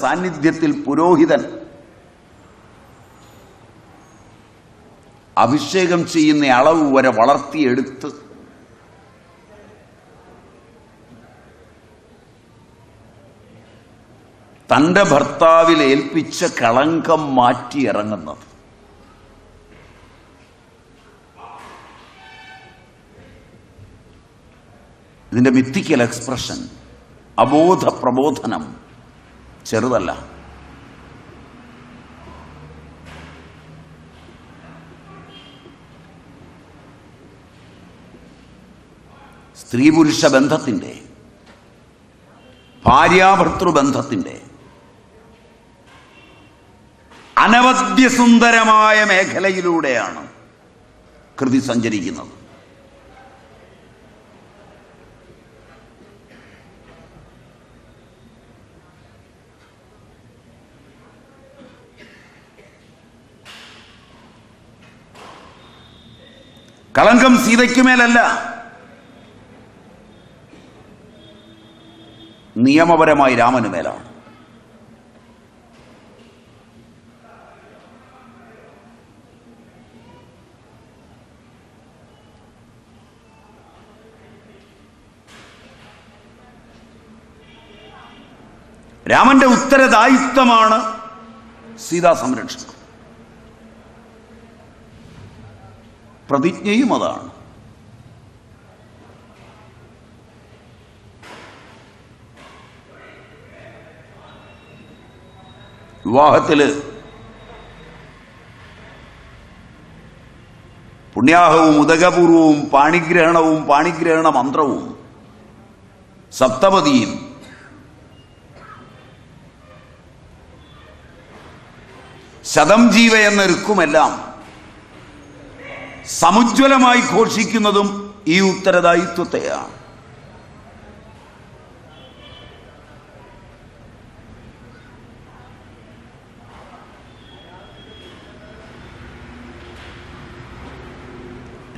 സാന്നിധ്യത്തിൽ പുരോഹിതൻ അഭിഷേകം ചെയ്യുന്ന അളവ് വരെ വളർത്തിയെടുത്ത് തന്റെ ഭർത്താവിൽ ഏൽപ്പിച്ച കളങ്കം മാറ്റി ഇറങ്ങുന്നത്. ഇതിന്റെ മിത്തിക്കൽ എക്സ്പ്രഷൻ അബോധ പ്രബോധനം ചെറുതല്ല. സ്ത്രീ പുരുഷ ബന്ധത്തിന്റെ ഭാര്യാഭർത്തൃബന്ധത്തിന്റെ അനവദ്യസുന്ദരമായ മേഖലയിലൂടെയാണ് കൃതി സഞ്ചരിക്കുന്നത്. കളങ്കം സീതയ്ക്കുമേലല്ല. നിയമപരമായി രാമന് മേലാണ് രാമന്റെ ഉത്തരദായിത്വമാണ് സീതാ സംരക്ഷണം. പ്രതിജ്ഞയും അതാണ്. വിവാഹത്തിൽ പുണ്യാഹവും ഉദകപൂർവവും പാണിഗ്രഹണവും പാണിഗ്രഹണ മന്ത്രവും സപ്തപതിയും ശതം ജീവ എന്ന സമുജ്വലമായി ഘോഷിക്കുന്നതും ഈ ഉത്തരദായിത്വത്തെയാണ്.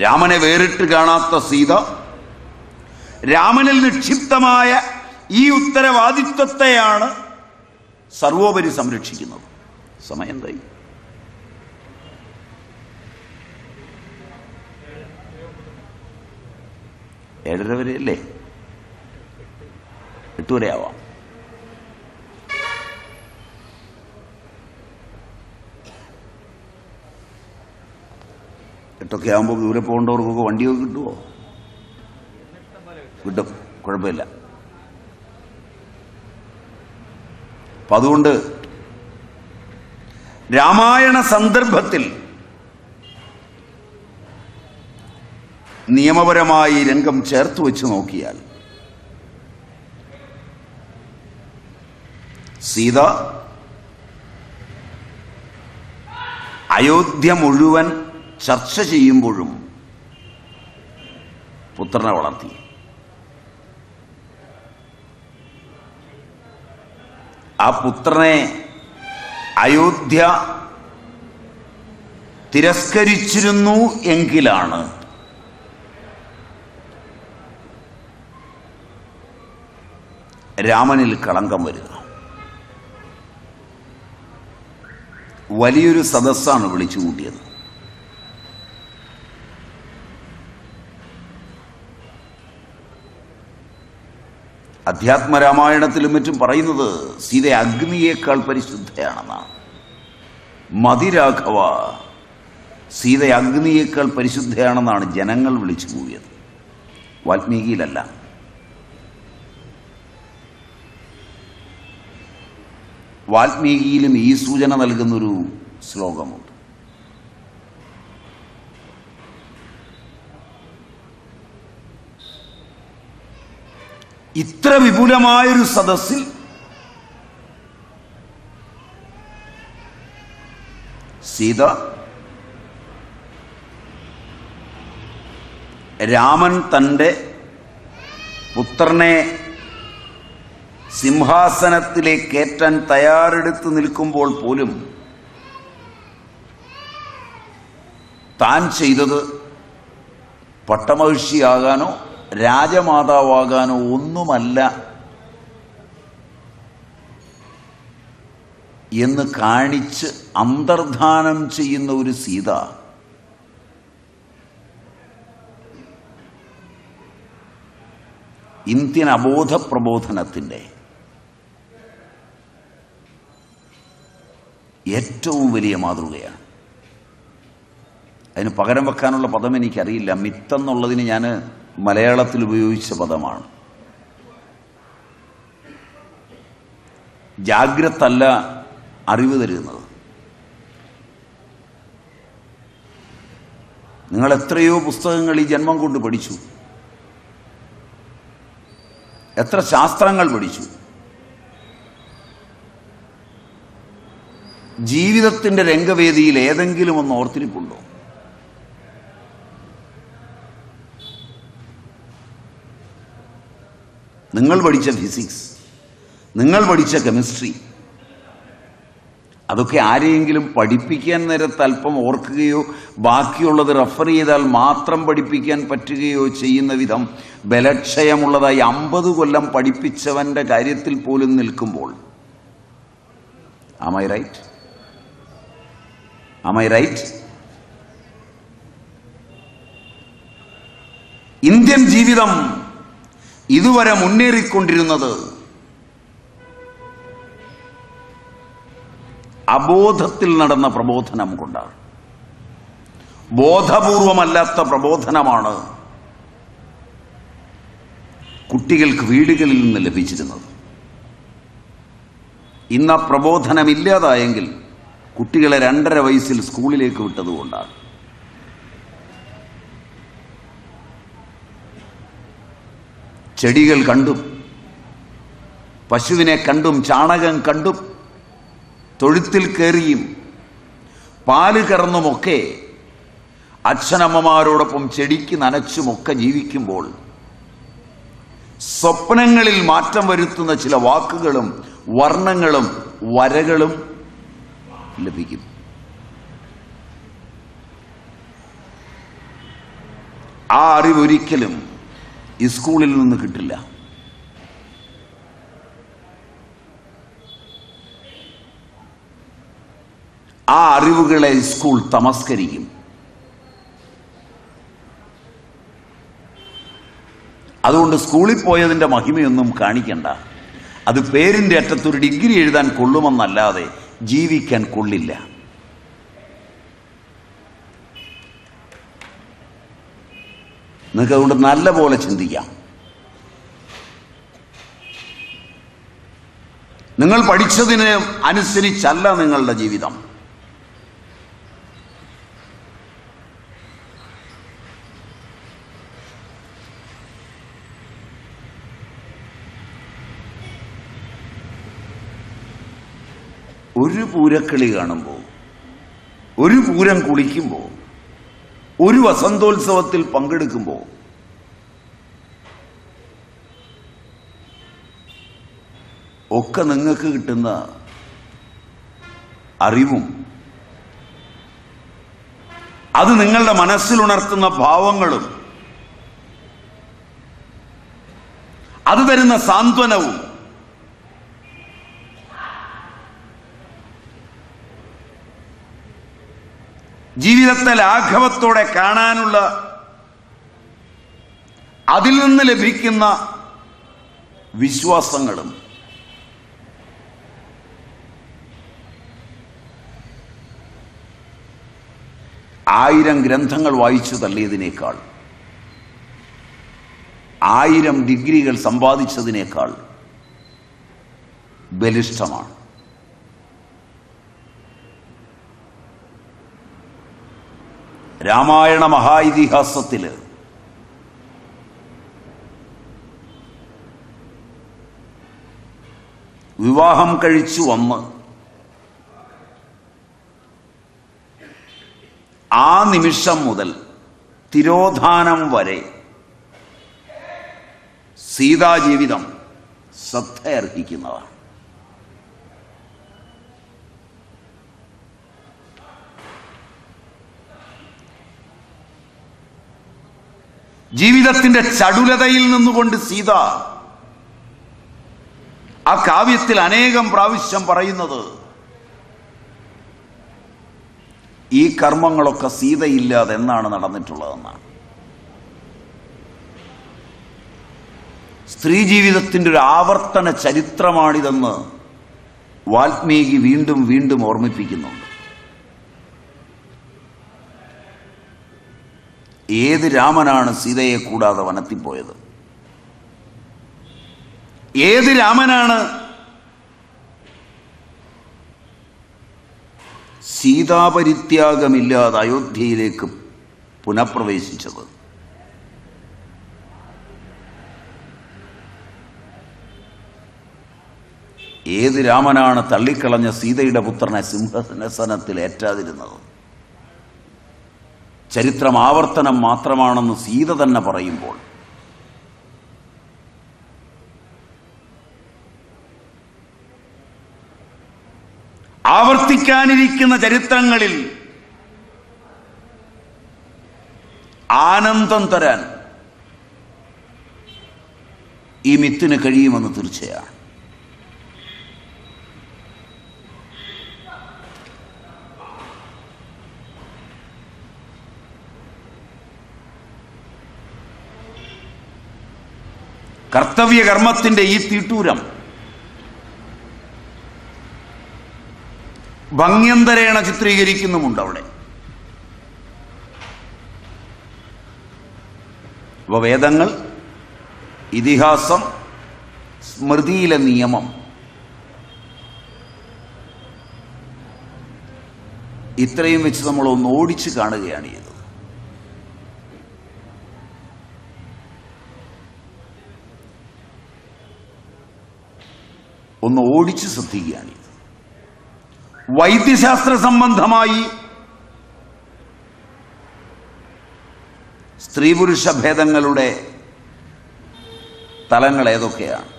രാമനെ വേറിട്ട് കാണാത്ത സീത രാമനിൽ നിക്ഷിപ്തമായ ഈ ഉത്തരവാദിത്വത്തെയാണ് സർവോപരി സംരക്ഷിക്കുന്നത്. സമയം എന്തായി? ഏഴര വരെ അല്ലേ എട്ട് വരെ ആവാം എട്ടൊക്കെ ആകുമ്പോൾ ദൂരെ പോകേണ്ടവർക്കൊക്കെ വണ്ടിയൊക്കെ കിട്ടുമോ കിട്ടും. കുഴപ്പമില്ല. അപ്പൊ അതുകൊണ്ട് രാമായണ സന്ദർഭത്തിൽ നിയമപരമായി രംഗം ചേർത്ത് വെച്ച് നോക്കിയാൽ സീത അയോധ്യ മുഴുവൻ ചർച്ച ചെയ്യുമ്പോഴും പുത്രനെ വളർത്തി. ആ പുത്രനെ അയോധ്യ തിരസ്കരിച്ചിരുന്നു എങ്കിലാണ് രാമനിൽ കളങ്കം വരിക. വലിയൊരു സദസ്സാണ് വിളിച്ചു കൂട്ടിയത്. അധ്യാത്മരാമായണത്തിലും മറ്റും പറയുന്നത് സീത അഗ്നിയേക്കാൾ പരിശുദ്ധയാണെന്നാണ്. മതിരാഘവ സീത അഗ്നിയേക്കാൾ പരിശുദ്ധയാണെന്നാണ് ജനങ്ങൾ വിളിച്ചു കൂവിയത്. വാൽമീകിയിലല്ല. വാൽമീകിയിലും ഈ സൂചന നൽകുന്നൊരു ശ്ലോകമുണ്ട്. ഇത്ര വിപുലമായൊരു സദസ്സിൽ സീത രാമൻ തന്റെ പുത്രനെ സിംഹാസനത്തിലേക്ക് ഏറ്റാൻ തയ്യാറെടുത്ത് നിൽക്കുമ്പോൾ പോലും താൻ ചെയ്തത് പട്ടമഹിഷിയാകാനോ രാജമാതാവാകാനോ ഒന്നുമല്ല എന്ന് കാണിച്ച് അന്തർധാനം ചെയ്യുന്ന ഒരു സീത ഇന്ത്യൻ അബോധ പ്രബോധനത്തിന്റെ ഏറ്റവും വലിയ മാതൃകയാണ്. അതിന് പകരം വെക്കാനുള്ള പദം എനിക്കറിയില്ല. മിത്തെന്നുള്ളതിന് ഞാൻ മലയാളത്തിൽ ഉപയോഗിച്ച പദമാണ്. ജാഗ്രതല്ല അറിവ് തരുന്നത്. നിങ്ങൾ എത്രയോ പുസ്തകങ്ങൾ ഈ ജന്മം കൊണ്ട് പഠിച്ചു. എത്ര ശാസ്ത്രങ്ങൾ പഠിച്ചു. ജീവിതത്തിന്റെ രംഗവേദിയിൽ ഏതെങ്കിലും ഒന്ന് ഓർത്തിരിപ്പുണ്ടോ? നിങ്ങൾ പഠിച്ച ഫിസിക്സ് നിങ്ങൾ പഠിച്ച കെമിസ്ട്രി അതൊക്കെ ആരെയെങ്കിലും പഠിപ്പിക്കാൻ നേരത്ത് അല്പം ഓർക്കുകയോ ബാക്കിയുള്ളത് റെഫർ ചെയ്താൽ മാത്രം പഠിപ്പിക്കാൻ പറ്റുകയോ ചെയ്യുന്ന വിധം ബലക്ഷയമുള്ളതായി അമ്പത് കൊല്ലം പഠിപ്പിച്ചവന്റെ കാര്യത്തിൽ പോലും നിൽക്കുമ്പോൾ. Am I right am I right Indian ജീവിതം ഇതുവരെ മുന്നേറിക്കൊണ്ടിരുന്നത് അബോധത്തിൽ നടന്ന പ്രബോധനം കൊണ്ടാണ്. ബോധപൂർവമല്ലാത്ത പ്രബോധനമാണ് കുട്ടികൾക്ക് വീടുകളിൽ നിന്ന് ലഭിച്ചിരുന്നത്. ഇന്ന് ആ പ്രബോധനം ഇല്ലാതായെങ്കിൽ കുട്ടികളെ രണ്ടര വയസ്സിൽ സ്കൂളിലേക്ക് വിട്ടതുകൊണ്ടാണ് ചെടികൾ കണ്ടും പശുവിനെ കണ്ടും ചാണകം കണ്ടും തൊഴുത്തിൽ കയറിയും പാൽ കറന്നുമൊക്കെ അച്ഛനമ്മമാരോടൊപ്പം ചെടിക്ക് നനച്ചുമൊക്കെ ജീവിക്കുമ്പോൾ സ്വപ്നങ്ങളിൽ മാറ്റം വരുത്തുന്ന ചില വാക്കുകളും വർണങ്ങളും വരകളും ലഭിക്കും. ആ അറിവ് ഒരിക്കലും ഈ സ്കൂളിൽ നിന്ന് കിട്ടില്ല. ആ അറിവുകളെ സ്കൂൾ തമസ്കരിക്കും. അതുകൊണ്ട് സ്കൂളിൽ പോയതിന്റെ മഹിമയൊന്നും കാണിക്കണ്ട. അത് പേരിന്റെ അറ്റത്തൊരു ഡിഗ്രി എഴുതാൻ കൊള്ളുമെന്നല്ലാതെ ജീവിക്കാൻ കൊള്ളില്ല. നിങ്ങൾക്ക് അതുകൊണ്ട് നല്ല പോലെ ചിന്തിക്കാം. നിങ്ങൾ പഠിച്ചതിന് അനുസരിച്ചല്ല നിങ്ങളുടെ ജീവിതം. ഒരു പൂരക്കളി കാണുമ്പോൾ ഒരു പൂരം കുളിക്കുമ്പോൾ ഒരു വസന്തോത്സവത്തിൽ പങ്കെടുക്കുമ്പോൾ ഒക്കെ നിങ്ങൾക്ക് കിട്ടുന്ന അറിവും അത് നിങ്ങളുടെ മനസ്സിലുണർത്തുന്ന ഭാവങ്ങളും അത് തരുന്ന സാന്ത്വനവും ജീവിതത്തെ ലാഘവത്തോടെ കാണാനുള്ള അതിൽ നിന്ന് ലഭിക്കുന്ന വിശ്വാസങ്ങളും ആയിരം ഗ്രന്ഥങ്ങൾ വായിച്ചു തള്ളിയതിനേക്കാൾ ആയിരം ഡിഗ്രികൾ സമ്പാദിച്ചതിനേക്കാൾ ബലിഷ്ഠമാണ്. രാമായണ മഹാഇതിഹാസത്തിൽ വിവാഹം കഴിച്ചു വന്ന് ആ നിമിഷം മുതൽ തിരോധാനം വരെ സീതാജീവിതം ശ്രദ്ധയർഹിക്കുന്നതാണ്. ജീവിതത്തിന്റെ ചടുലതയിൽ നിന്നുകൊണ്ട് സീത ആ കാവ്യത്തിൽ അനേകം പ്രാവശ്യം പറയുന്നത് ഈ കർമ്മങ്ങളൊക്കെ സീതയില്ലാതെ എന്നാണ് നടന്നിട്ടുള്ളതെന്നാണ്. സ്ത്രീ ജീവിതത്തിന്റെ ഒരു ആവർത്തന ചരിത്രമാണിതെന്ന് വാൽമീകി വീണ്ടും വീണ്ടും ഓർമ്മിപ്പിക്കുന്നു. ഏത് രാമനാണ് സീതയെ കൂടാതെ വനത്തിൽ പോയത് ഏത് രാമനാണ് സീതാപരിത്യാഗമില്ലാതെ അയോധ്യയിലേക്ക് പുനഃപ്രവേശിച്ചത്? ഏത് രാമനാണ് തള്ളിക്കളഞ്ഞ സീതയുടെ പുത്രനെ സിംഹസനസനത്തിൽ ഏറ്റാതിരുന്നത്? ചരിത്രം ആവർത്തനം മാത്രമാണെന്ന് സീത തന്നെ പറയുമ്പോൾ ആവർത്തിക്കാനിരിക്കുന്ന ചരിത്രങ്ങളിൽ ആനന്ദം തരാൻ ഈ മിത്തിന് കഴിയുമെന്ന് തീർച്ചയാണ്. കർത്തവ്യ കർമ്മത്തിന്റെ ഈ തീട്ടൂരം. ഭംഗ്യന്തരേണ ചിത്രീകരിക്കുന്നുമുണ്ട് അവിടെ. അപ്പൊ വേദങ്ങൾ ഇതിഹാസം സ്മൃതിയിലെ നിയമം. ഇത്രയും വെച്ച് നമ്മൾ ഒന്ന് ഓടിച്ചു കാണുകയാണ് ചെയ്തത്. ഒന്ന് ഓടിച്ച് ശ്രദ്ധിക്കുകയാണ്. വൈദ്യശാസ്ത്ര സംബന്ധമായി സ്ത്രീ പുരുഷ ഭേദങ്ങളുടെ തലങ്ങൾ ഏതൊക്കെയാണ്?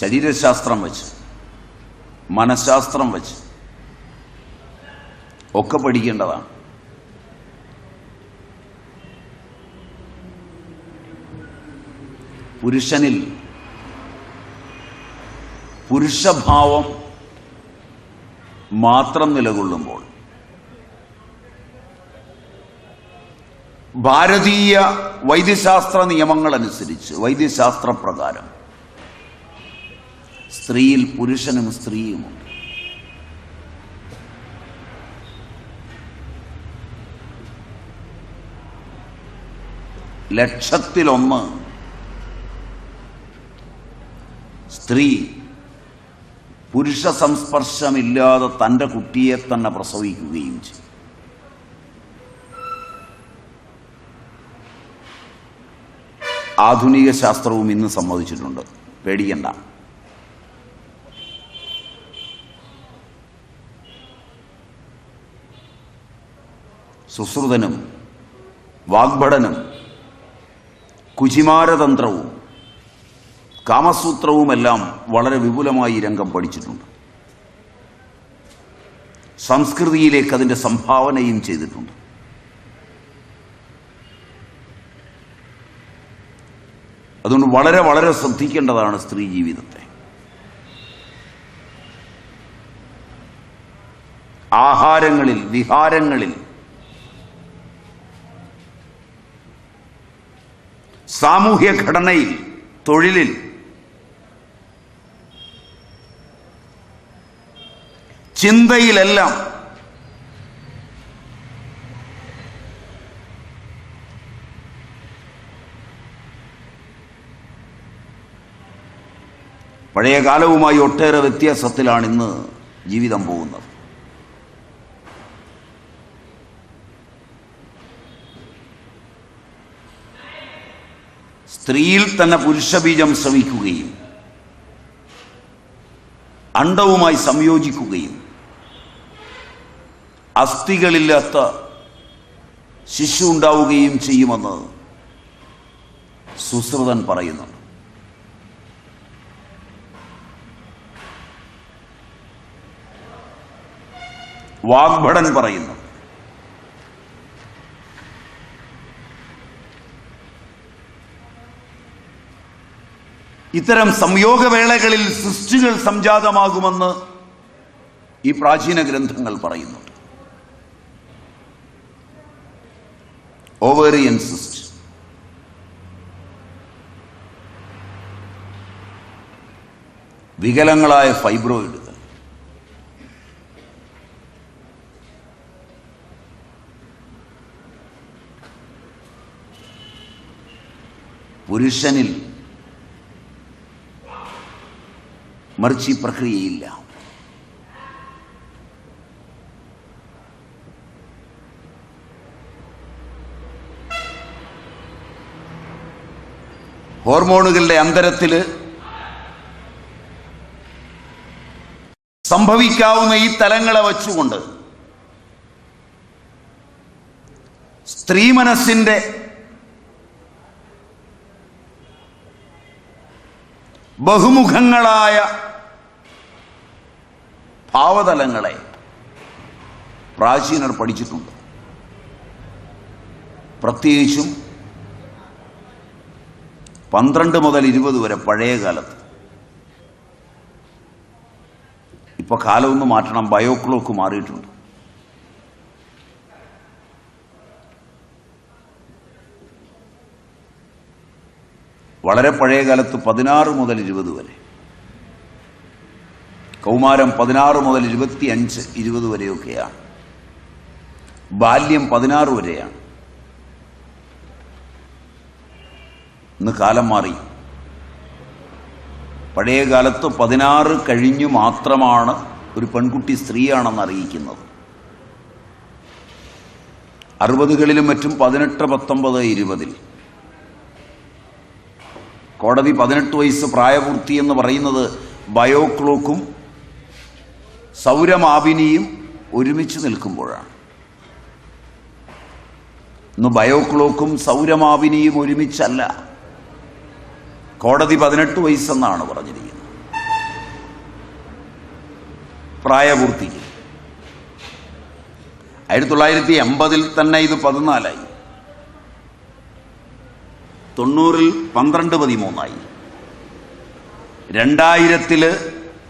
ശരീരശാസ്ത്രം വെച്ച് മനഃശാസ്ത്രം വെച്ച് ഒക്കെ പഠിക്കേണ്ടതാണ്. പുരുഷനിൽ പുരുഷഭാവം മാത്രം നിലകൊള്ളുമ്പോൾ ഭാരതീയ വൈദ്യശാസ്ത്ര നിയമങ്ങളനുസരിച്ച് വൈദ്യശാസ്ത്ര പ്രകാരം സ്ത്രീയിൽ പുരുഷനും സ്ത്രീയുമുണ്ട് ലക്ഷത്തിലൊന്ന് സ്ത്രീ പുരുഷ സംസ്പർശമില്ലാതെ തന്റെ കുട്ടിയെ തന്നെ പ്രസവിക്കുകയും ചെയ്യും. ആധുനിക ശാസ്ത്രവും ഇന്ന് സമ്മതിച്ചിട്ടുണ്ട്. പേടിക്കണ്ട. സുശ്രുതനും വാഗ്ഭടനും കുചിമാരതന്ത്രവും കാമസൂത്രവുമെല്ലാം വളരെ വിപുലമായി രംഗം പഠിച്ചിട്ടുണ്ട്. സംസ്കൃതിയിലേക്ക് അതിന്റെ സംഭാവനയും ചെയ്തിട്ടുണ്ട്. അതുകൊണ്ട് വളരെ വളരെ ശ്രദ്ധിക്കേണ്ടതാണ് സ്ത്രീ ജീവിതത്തെ. ആഹാരങ്ങളിൽ വിഹാരങ്ങളിൽ സാമൂഹ്യ ഘടനയിൽ തൊഴിലിൽ. ചിന്തയിലെല്ലാം പഴയ കാലവുമായി ഒട്ടേറെ വ്യത്യാസത്തിലാണ് ഇന്ന് ജീവിതം പോകുന്നത്. സ്ത്രീയിൽ തന്നെ പുരുഷബീജം ശ്രമിക്കുകയും അണ്ടവുമായി സംയോജിക്കുകയും അസ്ഥികളില്ലാത്ത ശിശു ഉണ്ടാവുകയും ചെയ്യുമെന്ന് സുശ്രുതൻ പറയുന്നുണ്ട്. വാഗ്ഭടൻ പറയുന്നു. ഇത്തരം സംയോഗവേളകളിൽ സൃഷ്ടികൾ സംജാതമാകുമെന്ന് ഈ പ്രാചീന ഗ്രന്ഥങ്ങൾ പറയുന്നുണ്ട് ഓവേറിയൻ സിസ്റ്റ് വികലങ്ങളായ ഫൈബ്രോയിഡുകൾ പുരുഷനിൽ മറിച്ച് ഈ പ്രക്രിയയില്ല. ഹോർമോണുകളുടെ അന്തരത്തിൽ സംഭവിക്കാവുന്ന ഈ തലങ്ങളെ വച്ചുകൊണ്ട് സ്ത്രീ മനസ്സിന്റെ ബഹുമുഖങ്ങളായ ഭാവതലങ്ങളെ പ്രാചീനർ പഠിച്ചിട്ടുണ്ട്. പ്രത്യേകിച്ചും പന്ത്രണ്ട് മുതൽ ഇരുപത് വരെ പഴയ കാലത്ത്. ഇപ്പോൾ കാലമൊന്ന് മാറ്റണം ബയോക്ലോക്ക് മാറിയിട്ടുണ്ട്. വളരെ പഴയ കാലത്ത് പതിനാറ് മുതൽ ഇരുപത് വരെ. കൗമാരം പതിനാറ് മുതൽ ഇരുപത്തി അഞ്ച് ഇരുപത് വരെയൊക്കെയാണ്. ബാല്യം പതിനാറ് വരെയാണ്. ഇന്ന് കാലം മാറി. പഴയ കാലത്ത് പതിനാറ് കഴിഞ്ഞു മാത്രമാണ് ഒരു പെൺകുട്ടി സ്ത്രീയാണെന്ന് അറിയിക്കുന്നത്. അറുപതുകളിലും മറ്റും പതിനെട്ട് പത്തൊമ്പത് ഇരുപതിൽ. കോടതി പതിനെട്ട് വയസ്സ് പ്രായപൂർത്തി എന്ന് പറയുന്നത് ബയോക്ലോക്കും സൗരമാവിനിയും ഒരുമിച്ച് നിൽക്കുമ്പോഴാണ്. ഇന്ന് ബയോക്ലോക്കും സൗരമാവിനിയും ഒരുമിച്ചല്ല. കോടതി പതിനെട്ട് വയസ്സെന്നാണ് പറഞ്ഞിരിക്കുന്നത്. പ്രായപൂർത്തിക്ക്. ആയിരത്തി തൊള്ളായിരത്തി എൺപതിൽ തന്നെ ഇത് പതിനാലായി. തൊണ്ണൂറിൽ പന്ത്രണ്ട് പതിമൂന്നായി. രണ്ടായിരത്തിൽ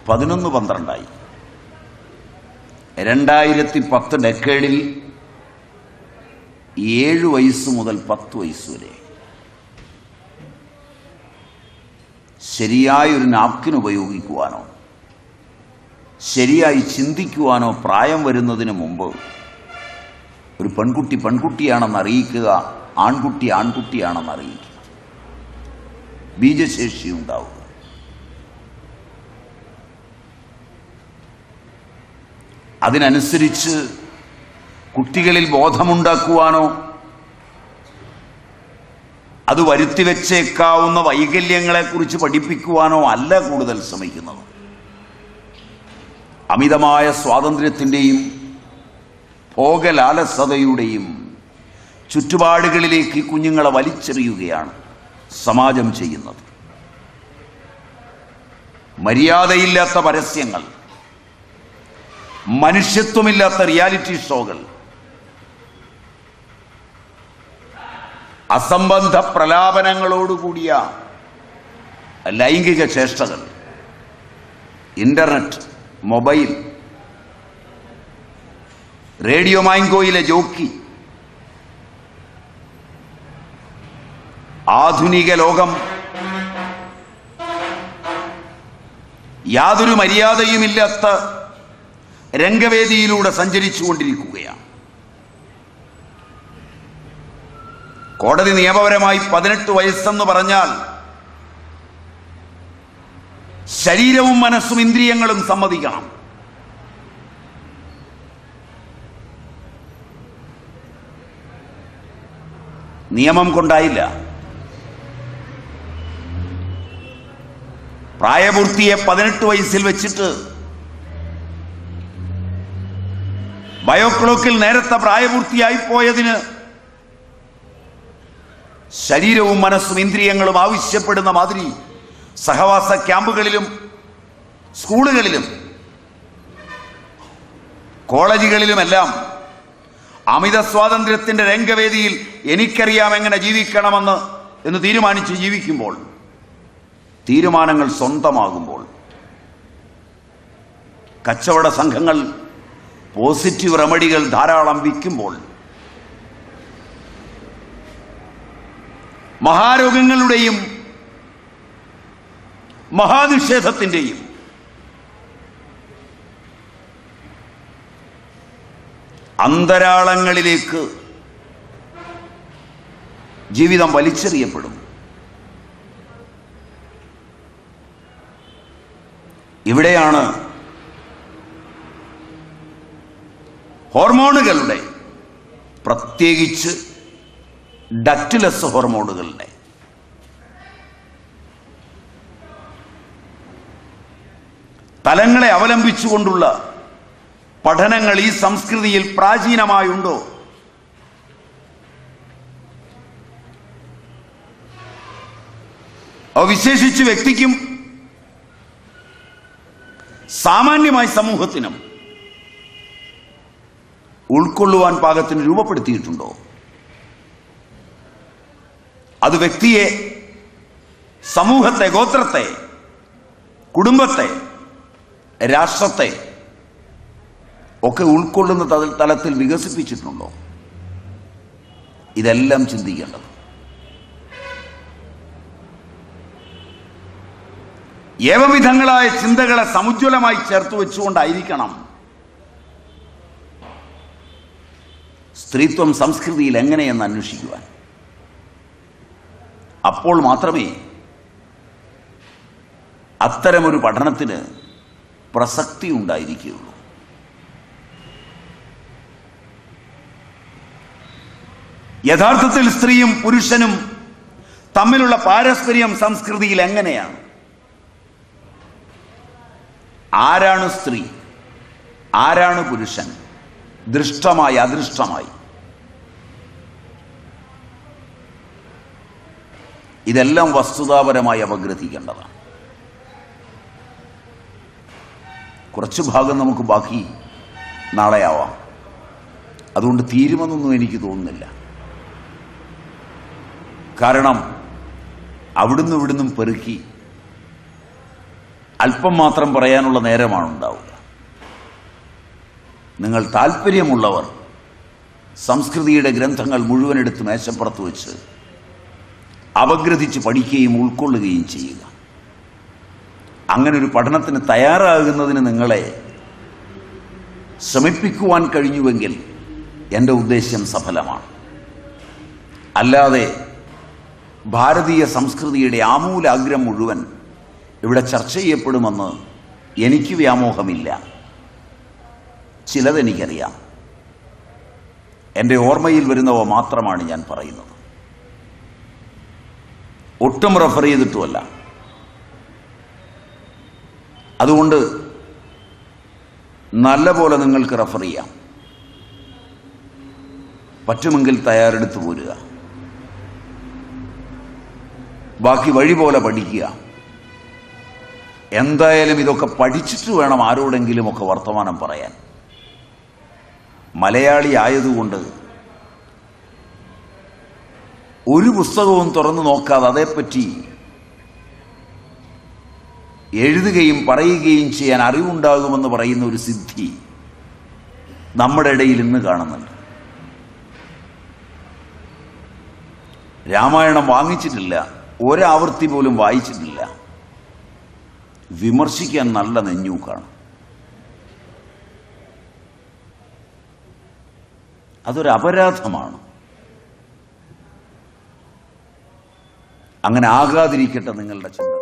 പതിനൊന്ന് പന്ത്രണ്ടായി. രണ്ടായിരത്തി പത്ത് ഡെക്കേഡിൽ ഏഴ് വയസ്സ് മുതൽ പത്ത് വയസ്സ് വരെ. ശരിയായ ഒരു നാപ്കിൻ ഉപയോഗിക്കുവാനോ ശരിയായി ചിന്തിക്കുവാനോ പ്രായം വരുന്നതിന് മുമ്പ് ഒരു പെൺകുട്ടി പെൺകുട്ടിയാണെന്ന് അറിയിക്കുക ആൺകുട്ടി ആൺകുട്ടിയാണെന്ന് അറിയിക്കുക. ബീജശേഷി ഉണ്ടാവുക. അതിനനുസരിച്ച് കുട്ടികളിൽ ബോധമുണ്ടാക്കുവാനോ അത് വരുത്തി വെച്ചേക്കാവുന്ന വൈകല്യങ്ങളെക്കുറിച്ച് പഠിപ്പിക്കുവാനോ അല്ല കൂടുതൽ ശ്രമിക്കുന്നത്. അമിതമായ സ്വാതന്ത്ര്യത്തിന്റെയും ഭോഗലാലസതയുടെയും ചുറ്റുപാടുകളിലേക്ക് കുഞ്ഞുങ്ങളെ വലിച്ചെറിയുകയാണ്. സമാജം ചെയ്യുന്നത്. മര്യാദയില്ലാത്ത പരസ്യങ്ങൾ മനുഷ്യത്വമില്ലാത്ത റിയാലിറ്റി ഷോകൾ അസംബന്ധ പ്രലാപനങ്ങളോടുകൂടിയ ലൈംഗിക ചേഷ്ടകൾ ഇന്റർനെറ്റ് മൊബൈൽ റേഡിയോ മാങ്കോയിലെ ജോക്കി ആധുനിക ലോകം. യാതൊരു മര്യാദയുമില്ലാത്ത രംഗവേദിയിലൂടെ സഞ്ചരിച്ചുകൊണ്ടിരിക്കുകയാണ്. കോടതി നിയമപരമായി പതിനെട്ട് വയസ്സെന്ന് പറഞ്ഞാൽ ശരീരവും മനസ്സും ഇന്ദ്രിയങ്ങളും സമ്മതിക്കണം. നിയമം കൊണ്ടായില്ല. പ്രായപൂർത്തിയെ പതിനെട്ട് വയസ്സിൽ വെച്ചിട്ട് ബയോക്ലോക്കിൽ നേരത്തെ പ്രായപൂർത്തിയായി പോയതിന് ശരീരവും മനസ്സും ഇന്ദ്രിയങ്ങളും ആവശ്യപ്പെടുന്ന മാതിരി സഹവാസ ക്യാമ്പുകളിലും സ്കൂളുകളിലും കോളേജുകളിലുമെല്ലാം അമിത സ്വാതന്ത്ര്യത്തിന്റെ രംഗവേദിയിൽ എനിക്കറിയാം എങ്ങനെ ജീവിക്കണമെന്ന് എന്ന് തീരുമാനിച്ച് ജീവിക്കുമ്പോൾ തീരുമാനങ്ങൾ സ്വന്തമാകുമ്പോൾ കച്ചവട സംഘങ്ങൾ പോസിറ്റീവ് റെമഡികൾ ധാരാളം വിൽക്കുമ്പോൾ മഹാരോഗങ്ങളുടെയും മഹാനിഷേധത്തിന്റെയും അന്തരാളങ്ങളിലേക്ക് ജീവിതം വലിച്ചെറിയപ്പെടും. ഇവിടെയാണ് ഹോർമോണുകളുടെ പ്രത്യേകിച്ച് ഡക്റ്റിലസ് ഹോർമോണുകളുടെ. തലങ്ങളെ അവലംബിച്ചുകൊണ്ടുള്ള പഠനങ്ങൾ ഈ സംസ്കൃതിയിൽ പ്രാചീനമായുണ്ടോ? അവ വിശേഷിച്ച് വ്യക്തിക്കും സാമാന്യമായി സമൂഹത്തിനും ഉൾക്കൊള്ളുവാൻ പാകത്തിന് രൂപപ്പെടുത്തിയിട്ടുണ്ടോ? അത് വ്യക്തിയെ സമൂഹത്തെ ഗോത്രത്തെ കുടുംബത്തെ രാഷ്ട്രത്തെ ഒക്കെ ഉൾക്കൊള്ളുന്ന തലത്തിൽ വികസിപ്പിച്ചിട്ടുണ്ടോ? ഇതെല്ലാം ചിന്തിക്കേണ്ടത് ഏവവിധങ്ങളായ ചിന്തകളെ സമുജ്വലമായി ചേർത്ത് വെച്ചുകൊണ്ടായിരിക്കണം സ്ത്രീത്വം സംസ്കൃതിയിൽ എങ്ങനെയെന്ന് അന്വേഷിക്കുവാൻ. അപ്പോൾ മാത്രമേ അത്തരമൊരു പഠനത്തിന് പ്രസക്തി ഉണ്ടായിരിക്കുകയുള്ളൂ. യഥാർത്ഥത്തിൽ സ്ത്രീയും പുരുഷനും തമ്മിലുള്ള പാരസ്പര്യം സംസ്കൃതിയിൽ എങ്ങനെയാണ്? ആരാണ് സ്ത്രീ? ആരാണ് പുരുഷൻ? ദൃഷ്ടമായി അദൃഷ്ടമായി. ഇതെല്ലാം വസ്തുതാപരമായി അപഗ്രഥിക്കേണ്ടതാണ് കുറച്ച് ഭാഗം നമുക്ക് ബാക്കി നാളെയാവാം. അതുകൊണ്ട് തീരുമെന്നൊന്നും എനിക്ക് തോന്നുന്നില്ല. കാരണം അവിടുന്ന് ഇവിടുന്നും പെറുക്കി അല്പം മാത്രം പറയാനുള്ള നേരമാണ് ഉണ്ടാവുക നിങ്ങൾ താല്പര്യമുള്ളവർ സംസ്കൃതിയുടെ ഗ്രന്ഥങ്ങൾ മുഴുവൻ എടുത്ത് മേശപ്പുറത്ത് വെച്ച് അപഗ്രഥിച്ച് പഠിക്കുകയും ഉൾക്കൊള്ളുകയും ചെയ്യുക. അങ്ങനെ ഒരു പഠനത്തിന് തയ്യാറാകുന്നതിന് നിങ്ങളെ ശ്രമിപ്പിക്കുവാൻ കഴിഞ്ഞുവെങ്കിൽ എന്റെ ഉദ്ദേശ്യം സഫലമാണ്. അല്ലാതെ ഭാരതീയ സംസ്കൃതിയുടെ ആമൂലാഗ്രം മുഴുവൻ ഇവിടെ ചർച്ച ചെയ്യപ്പെടുമെന്ന് എനിക്ക് വ്യാമോഹമില്ല. ചിലതെനിക്കറിയാം എന്റെ ഓർമ്മയിൽ വരുന്നവ മാത്രമാണ് ഞാൻ പറയുന്നത്. ഒട്ടും റെഫർ ചെയ്തിട്ടുമല്ല. അതുകൊണ്ട് നല്ല പോലെ നിങ്ങൾക്ക് റെഫർ ചെയ്യാം. പറ്റുമെങ്കിൽ തയ്യാറെടുത്ത് പോരുക. ബാക്കി വഴി പോലെ പഠിക്കുക. എന്തായാലും ഇതൊക്കെ പഠിച്ചിട്ട് വേണം ആരോടെങ്കിലുമൊക്കെ വർത്തമാനം പറയാൻ. മലയാളി ആയതുകൊണ്ട് ഒരു പുസ്തകവും തുറന്നു നോക്കാതെ അതേപ്പറ്റി എഴുതുകയും പറയുകയും ചെയ്യാൻ അറിവുണ്ടാകുമെന്ന് പറയുന്ന ഒരു സിദ്ധി നമ്മുടെ ഇടയിൽ ഇന്ന് കാണുന്നുണ്ട്. രാമായണം വാങ്ങിച്ചിട്ടില്ല ഒരാവൃത്തി പോലും വായിച്ചിട്ടില്ല. വിമർശിക്കാൻ നല്ല നെഞ്ഞൂക്കാണ് അതൊരു അപരാധമാണ്. അങ്ങനെ ആകാതിരിക്കട്ടെ നിങ്ങളുടെ ചിന്ത.